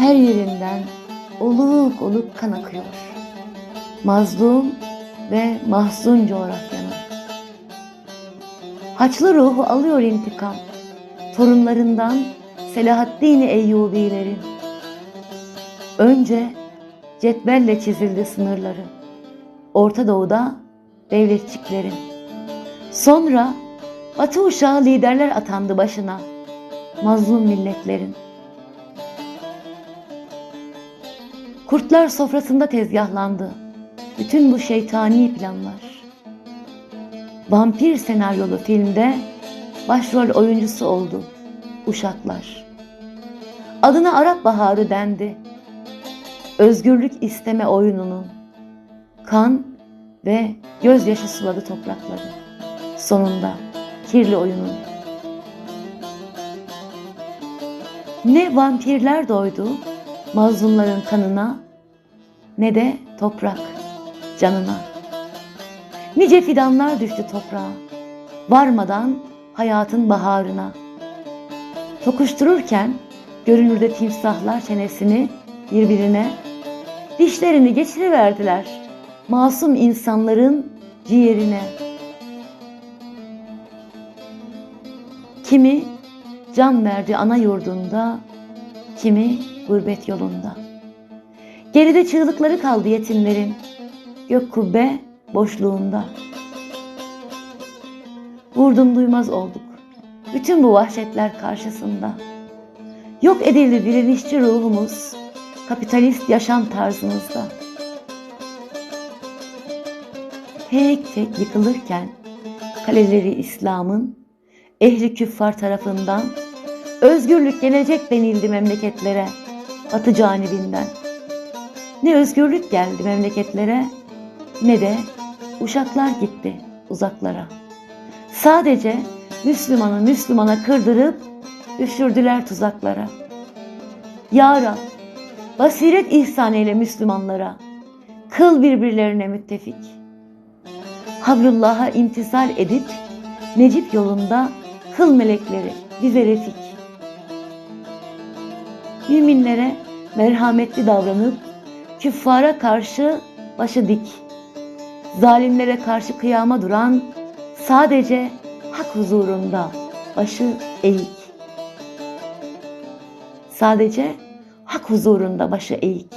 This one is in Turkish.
Her yerinden oluk oluk kan akıyor. Mazlum ve mahzun coğrafyanın. Haçlı ruhu alıyor intikam. Torunlarından Selahaddin Eyyubilerin. Önce cetvelle çizildi sınırları. Orta Doğu'da devletçiklerin. Sonra Batı uşağı liderler atandı başına. Mazlum milletlerin. Kurtlar sofrasında tezgahlandı. Bütün bu şeytani planlar. Vampir senaryolu filmde başrol oyuncusu oldu uşaklar. Adına Arap Baharı dendi. Özgürlük isteme oyununun kan ve gözyaşı suladı toprakları. Sonunda kirli oyunun. Ne vampirler doydu mazlumların kanına ne de toprak canına. Nice fidanlar düştü toprağa varmadan hayatın baharına. Tokuştururken görünürde timsahlar çenesini birbirine dişlerini geçiriverdiler masum insanların ciğerine. Kimi can verdi ana yurdunda, kimi gurbet yolunda. Geride çığlıkları kaldı yetimlerin, gök kubbe boşluğunda. Vurdum duymaz olduk, bütün bu vahşetler karşısında. Yok edildi direnişçi ruhumuz, kapitalist yaşam tarzımızda. Tek tek yıkılırken kaleleri İslam'ın ehli küffar tarafından özgürlük gelecek denildi memleketlere batı canibinden. Ne özgürlük geldi memleketlere ne de uşaklar gitti uzaklara. Sadece Müslümanı Müslümana kırdırıp düşürdüler tuzaklara. Ya Rab, basiret ihsan eyle Müslümanlara, kıl birbirlerine müttefik. Hablullah'a imtisal edip Necip yolunda kıl melekleri bize refik. Müminlere merhametli davranıp küffara karşı başı dik. Zalimlere karşı kıyama duran sadece hak huzurunda başı eğik. Sadece hak huzurunda başı eğik.